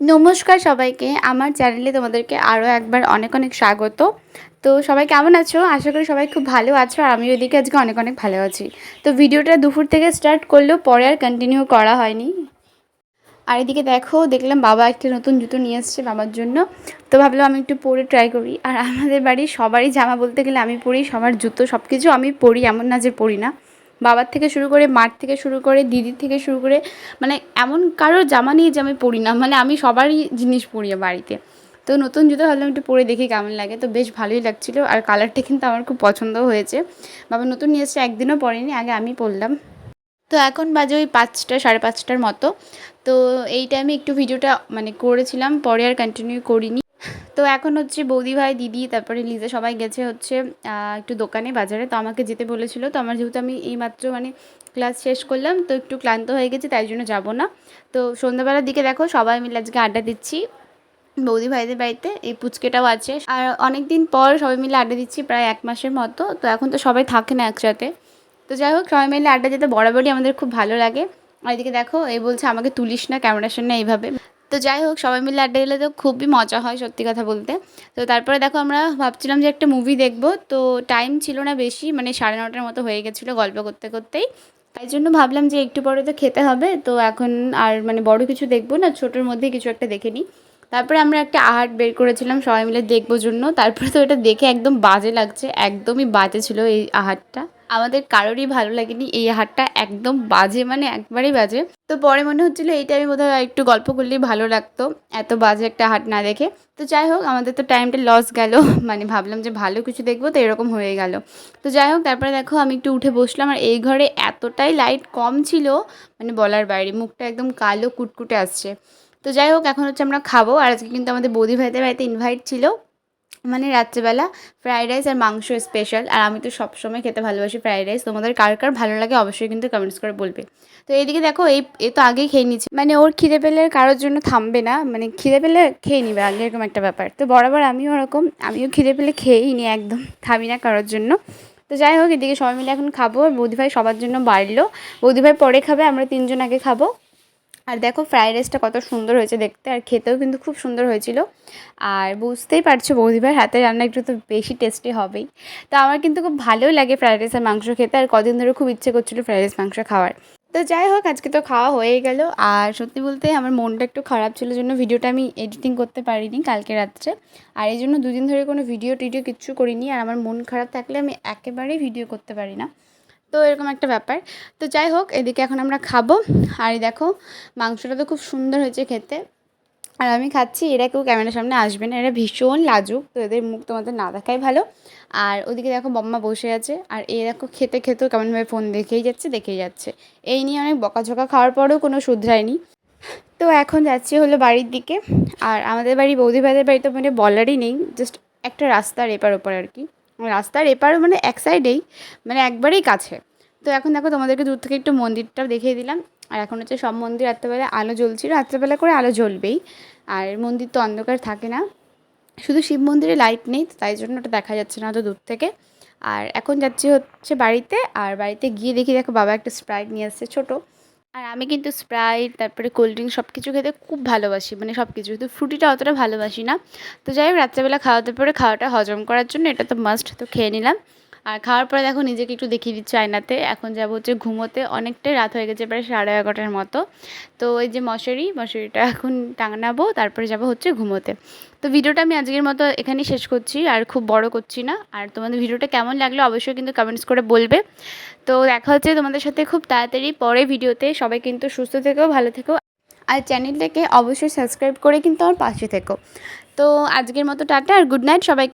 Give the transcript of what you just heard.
নমস্কার সবাইকে। আমার চ্যানেলে তোমাদেরকে আরও একবার অনেক অনেক স্বাগত। তো সবাই কেমন আছো? আশা করি সবাই খুব ভালো আছো আর আমি ওইদিকে আজকে অনেক অনেক ভালো আছি। তো ভিডিওটা দুপুর থেকে স্টার্ট করলেও পরে আর কন্টিনিউ করা হয়নি। আর এদিকে দেখো, দেখলাম বাবা একটা নতুন জুতো নিয়ে এসছে বাবার জন্য। তো ভাবলাম আমি একটু পরে ট্রাই করি। আর আমাদের বাড়ির সবারই জামা বলতে গেলে আমি পরি, সবার জুতো সব কিছু আমি পরি, এমন না যে পরি না। বাবার থেকে শুরু করে মার থেকে শুরু করে দিদির থেকে শুরু করে মানে এমন কারোর জামা নিয়ে যে আমি পরি না মানে আমি সবারই জিনিস পরি বাড়িতে। তো নতুন জুতো ভাবলাম একটু পরে দেখি কেমন লাগে। তো বেশ ভালোই লাগছিল আর কালারটা কিন্তু আমার খুব পছন্দও হয়েছে। বাবা নতুন নিয়ে এসছে, একদিনও পরেনি, আগে আমি পরলাম। তো এখন বাজে ওই পাঁচটা, সাড়ে পাঁচটার মতো। তো এই টাইমে একটু ভিডিওটা মানে করেছিলাম, পরে আর কন্টিনিউ করিনি। তো এখন হচ্ছে বৌদি ভাই, দিদি, তারপরে লিজা সবাই গেছে হচ্ছে একটু দোকানে, বাজারে। তো আমাকে যেতে বলেছিল। তো আমার যেহেতু আমি এইমাত্র মানে ক্লাস শেষ করলাম, তো একটু ক্লান্ত হয়ে গেছি, তাই জন্য যাব না। তো সন্ধ্যাবেলার দিকে দেখো, সবাই মিলে আজকে আড্ডা দিচ্ছি। বৌদি ভাইদের বাড়িতে এই পুচকেটাও আছে। আর অনেক দিন পর সবাই মিলে আড্ডা দিচ্ছি, প্রায় এক মাসের মতো। তো এখন তো সবাই থাকে না একসাথে। তো যাই হোক, সবাই মিলে আড্ডা যেতে বরাবরই আমাদের খুব ভালো লাগে। আর এদিকে দেখো এই বলছে, আমাকে তুলিস না, ক্যামেরার সামনে এইভাবে। তো যাই হোক, সবাই মিলে আড্ডা দিলে তো খুবই মজা হয় সত্যি কথা বলতে। তো তারপরে দেখো আমরা ভাবছিলাম যে একটা মুভি দেখব, তো টাইম ছিল না বেশি মানে সাড়ে নটার মতো হয়ে গেছিল গল্প করতে করতেই। তাই জন্য ভাবলাম যে একটু পরে তো খেতে হবে, তো এখন আর মানে বড় কিছু দেখব না, ছোটোর মধ্যে কিছু একটা দেখে নিই। তারপরে আমরা একটা আহার বের করেছিলাম, সবাই মিলে দেখব জন্য। তারপরে তো এটা দেখে একদম বাজে লাগছে, একদমই বাজে ছিল এই আহারটা। আমাদের কারোরই ভালো লাগেনি, এই হাটটা একদম বাজে মানে একবারেই বাজে। তো পরে মনে হচ্ছিল এই টাইমে বোধহয় একটু গল্প করলেই ভালো লাগতো। এত বাজে একটা হাট না দেখে। তো যাই হোক, আমাদের তো টাইমটা লস গেল। মানে ভাবলাম যে ভালো কিছু দেখব, তো এরকম হয়ে গেল। তো যাই হোক, তারপরে দেখো আমি একটু উঠে বসলাম। আর এই ঘরে এতটাই লাইট কম ছিল মানে বলার বাইরে, মুখটা একদম কালো কুটকুটে আসছে। তো যাই হোক, এখন হচ্ছে আমরা খাব। আর আজকে কিন্তু আমাদের বৌদি ভাইদের বাড়িতে ইনভাইট ছিল। মানে রাত্রেবেলা ফ্রাইড রাইস আর মাংস স্পেশাল আর আমি তো সবসময় খেতে ভালোবাসি ফ্রাইড রাইস তোমাদের কার কার ভালো লাগে অবশ্যই কিন্তু কমেন্টস করে বলবে। তো এইদিকে দেখো, এই, এ তো আগেই খেয়ে নিচ্ছে মানে ওর খিদে পেলে কারোর জন্য থামবে না। মানে খিদে পেলে খেয়ে নিবে, আগে এরকম একটা ব্যাপার। তো বরাবর আমিও ওরকম, আমিও খিদে পেলে খেয়েই নিই একদম, থামি না কারোর জন্য। তো যাই হোক, এদিকে সবাই মিলে এখন খাব। বৌদিভাই সবার জন্য বাড়লো। বৌদিভাই পরে খাবে, আমরা তিনজন আগে খাব। আর দেখো ফ্রাইড রাইসটা কত সুন্দর হয়েছে দেখতে, আর খেতেও কিন্তু খুব সুন্দর হয়েছিল। আর বুঝতেই পারছ বৌদিভাইয়ের হাতে রান্না একটু তো বেশি টেস্টি হবেই। তো আমার কিন্তু খুব ভালোই লাগে ফ্রাইড রাইস আর মাংস খেতে, আর কদিন ধরে খুব ইচ্ছে করছিল ফ্রাইড রাইস মাংস খাওয়ার। তো যাই হোক, আজকে তো খাওয়া হয়ে গেল। আর সত্যি বলতে আমার মনটা একটু খারাপ ছিল জন্য ভিডিওটা আমি এডিটিং করতে পারিনি কালকে রাত্রে। আর এই জন্য দুদিন ধরে কোনো ভিডিও টিডিও কিচ্ছু করিনি, আর আমার মন খারাপ থাকলে আমি একেবারেই ভিডিও করতে পারি না। তো এরকম একটা ব্যাপার। তো যাই হোক, এদিকে এখন আমরা খাব। আর দেখো, মাংসটা তো খুব সুন্দর হয়েছে খেতে। আর আমি খাচ্ছি, এরা কেউ ক্যামেরার সামনে আসবে না, এরা ভীষণ লাজুক, তো এদের মুখ তোমাদের না দেখাই ভালো। আর ওদিকে দেখো, বম্মা বসে আছে। আর এ দেখো, খেতে খেতেও কেমনভাবে ফোন দেখেই যাচ্ছে দেখেই যাচ্ছে। এই নিয়ে অনেক বকাঝকা খাওয়ার পরেও কোনো শুধরায়নি। তো এখন যাচ্ছি হলো বাড়ির দিকে। আর আমাদের বাড়ি বৌদি ভাইদের বাড়ি তো মানে বলারই নেই জাস্ট একটা রাস্তার এপার ওপার আর কি। রাস্তার এপার মানে এক সাইডেই মানে একবারেই কাছে। তো এখন দেখো তোমাদেরকে দূর থেকে একটু মন্দিরটাও দেখিয়ে দিলাম। আর এখন হচ্ছে সব মন্দির রাত্রেবেলা আলো জ্বলছিল রাত্রেবেলা করে আলো জ্বলবেই। আর মন্দির তো অন্ধকার থাকে না। শুধু শিব মন্দিরে লাইট নেই তাই জন্য ওটা দেখা যাচ্ছে না অত দূর থেকে। আর এখন যাচ্ছি হচ্ছে বাড়িতে, আর বাড়িতে গিয়ে দেখি দেখো বাবা একটা স্প্রাইট নিয়ে আসছে ছোটো। আর আমি কিন্তু স্প্রাইট তারপরে কোল্ড ড্রিঙ্ক সব কিছু খেতে খুব ভালোবাসি। মানে সব কিছু কিন্তু ফ্রুটিটা অতটা ভালোবাসি না। তো যাই হোক, রাত্রেবেলা খাওয়াতে পরে খাওয়াটা হজম করার জন্য এটা তো মাস্ট তো খেয়ে নিলাম। আর খাওয়ার পরে দেখো নিজেকে একটু দেখিয়ে দিচ্ছি আয়নাতে। এখন যাব হচ্ছে ঘুমোতে। অনেকটাই রাত হয়ে গেছে, প্রায় সাড়ে এগারোটার মতো। তো এই যে মশারি, মশারিটা এখন টাঙানাবো তারপরে যাব হচ্ছে ঘুমোতে। তো ভিডিওটা আমি আজকের মতো এখানেই শেষ করছি, আর খুব বড় করছি না। আর তোমাদের ভিডিওটা কেমন লাগল অবশ্যই কিন্তু কমেন্টস করে বলবে। তো দেখা হচ্ছে তোমাদের সাথে খুব তাড়াতাড়ি পরে ভিডিওতে। সবাই কিন্তু সুস্থ থেকেও ভালো থেকো। আর চ্যানেলটাকে অবশ্যই সাবস্ক্রাইব করে কিন্তু আমার পাশে থেকো। তো আজকের মতো টাটা, আর গুড নাইট সবাই